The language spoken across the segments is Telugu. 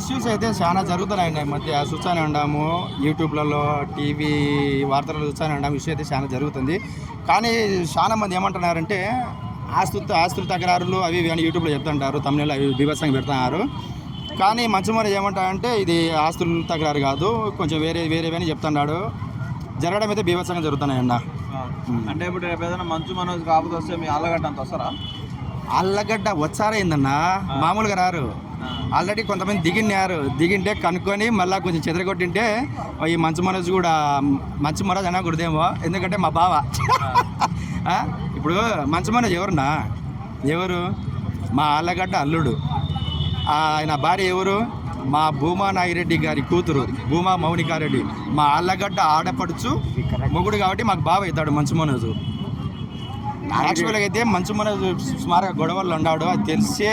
ఇష్యూస్ అయితే చాలా జరుగుతున్నాయండి. ఈ మధ్య చూస్తూనే ఉన్నాము. యూట్యూబ్లలో టీవీ వార్తలు చూస్తూనే ఉన్నాము. ఇష్యూ అయితే చాలా జరుగుతుంది. కానీ చాలా మంది ఏమంటున్నారంటే ఆస్తులతో ఆస్తుల తకరారులు అవి ఇవి అని యూట్యూబ్లో చెప్తుంటారు. తమిళలో అవి బీభత్సంగా పెడుతున్నారు. కానీ మంచి మరి ఏమంటారంటే ఇది ఆస్తుల తకరారు కాదు కొంచెం వేరే వేరేవని చెప్తున్నాడు జరగడం అయితే బీభత్సంగా జరుగుతున్నాయన్న. అంటే ఇప్పుడు ఏదైనా మంచు మనోజ్ కాకపోతే వస్తే మీ ఆళ్ళగడ్డ అంత వస్తారా? అల్లగడ్డ వచ్చారైందన్న మామూలుగా రారు. ఆల్రెడీ కొంతమంది దిగినారు. దిగింటే కనుక్కొని మళ్ళీ కొంచెం చెదరగొట్టింటే ఈ మంచు మనోజ్ కూడా మంచు మనోజ్ అనకూడదేమో ఎందుకంటే మా బావ. ఇప్పుడు మంచు మనోజ్ ఎవరున్నా? ఎవరు? మా ఆళ్ళగడ్డ అల్లుడు. ఆయన భార్య ఎవరు? మా భూమా నాగిరెడ్డి గారి కూతురు భూమా మౌనికారెడ్డి. మా ఆళ్ళగడ్డ ఆడపడుచు మొగుడు కాబట్టి మాకు బావ అవుతాడు మంచు మనోజు. యాక్చువల్గా అయితే మంచు మనోజు సుమారుగా గొడవలు ఉన్నాడు. అది తెలిసే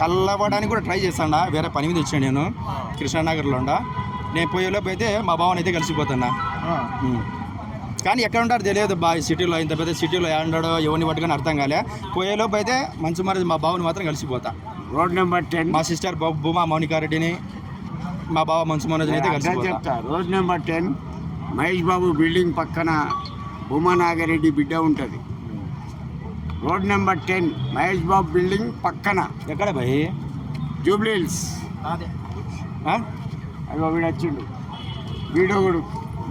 కలవడానికి కూడా ట్రై చేస్తాడా. వేరే పని మీద వచ్చాను నేను. కృష్ణానగర్లో ఉండా. నేను పోయేలోపు అయితే మా బావని అయితే కలిసిపోతున్నా. కానీ ఎక్కడ ఉంటారో తెలియదు బా సిటీలో ఇంత పెద్ద సిటీలో ఏడాడో ఎవరిని పట్టుకొని అర్థం కాలే. పోయేలోపు అయితే మంచు మనోజ్ మా బావని మాత్రం కలిసిపోతా. Road number ten. మా సిస్టర్ భూమా మౌనికారెడ్డిని మా బావ మంచు మనోజ్ని అయితే కలిసిపోతా. Road number ten Mahesh Babu building పక్కన ఉమానాగరెడ్డి బిడ్డ ఉంటుంది. Road number ten Mahesh Babu building పక్కన. ఎక్కడ భయ్ జూబ్లీ హిల్స్? అదిగో వీడు వచ్చిండు. వీడు కూడా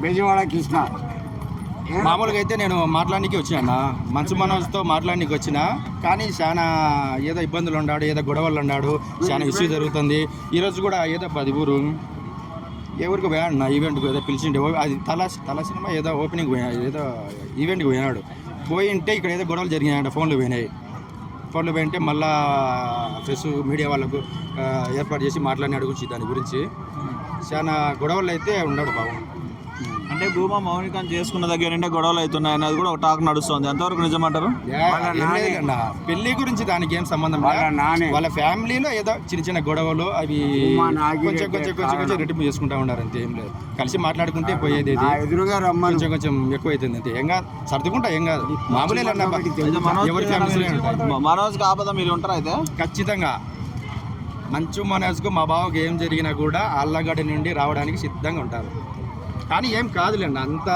బెజవాడ కృష్ణ. మామూలుగా అయితే నేను మాట్లాడడానికి వచ్చినా మంచు మనోజ్తో మాట్లాడడానికి వచ్చిన. కానీ చాలా ఏదో ఇబ్బందులు ఉన్నాడు ఏదో గొడవలు ఉన్నాడు చాలా ఇష్యూ జరుగుతుంది. ఈరోజు కూడా ఏదో పది ఊరు. ఎవరికి పోయాడు నా ఈవెంట్కి ఏదో పిలిచిండే. అది తల తల సినిమా ఏదో ఓపెనింగ్ పోయా. ఏదో ఈవెంట్కి పోయినాడు. పోయింటే ఇక్కడ ఏదో గొడవలు జరిగినాయంట ఫోన్లు పోయినాయి. ఫోన్లు పోయింటే మళ్ళా ప్రెస్ మీడియా వాళ్ళకు ఏర్పాటు చేసి మాట్లాడిన అడుగుచ్చి దాని గురించి. చాలా గొడవలు అయితే ఉన్నాడు బాబు అంటే భూమా మౌనికం చేసుకున్న దగ్గర నుండే గొడవలు అవుతున్నాయి అనేది కూడా ఒక టాక్ నడుస్తుంది. ఎంతవరకు నిజమంటారు? పెళ్ళి గురించి దానికి ఏం సంబంధం. వాళ్ళ నానే. వాళ్ళ ఫ్యామిలీలో ఏదో చిన్న చిన్న గొడవలు అవి కొంచెం కొంచెం కొంచెం కొంచెం రెట్టింపు చేసుకుంటా ఉన్నారు. అంతే ఏం లేదు. కలిసి మాట్లాడుకుంటే పోయేది ఎదురుగా రమ్మను. కొంచెం కొంచెం ఎక్కువ అవుతుంది అంతే. ఏం కాదు. సర్దుకుంటా ఏం కాదు. మామూలే ఎవరి ఫ్యామిలీలో ఉంటాయి మనోజ్ కాకపోతే మీరు ఉంటారా అయితే? ఖచ్చితంగా. మంచు మనస్కు మా బావకి ఏం జరిగినా కూడా ఆళ్ళగడ్డ నుండి రావడానికి సిద్ధంగా ఉంటారు. కానీ ఏం కాదులేండి అంత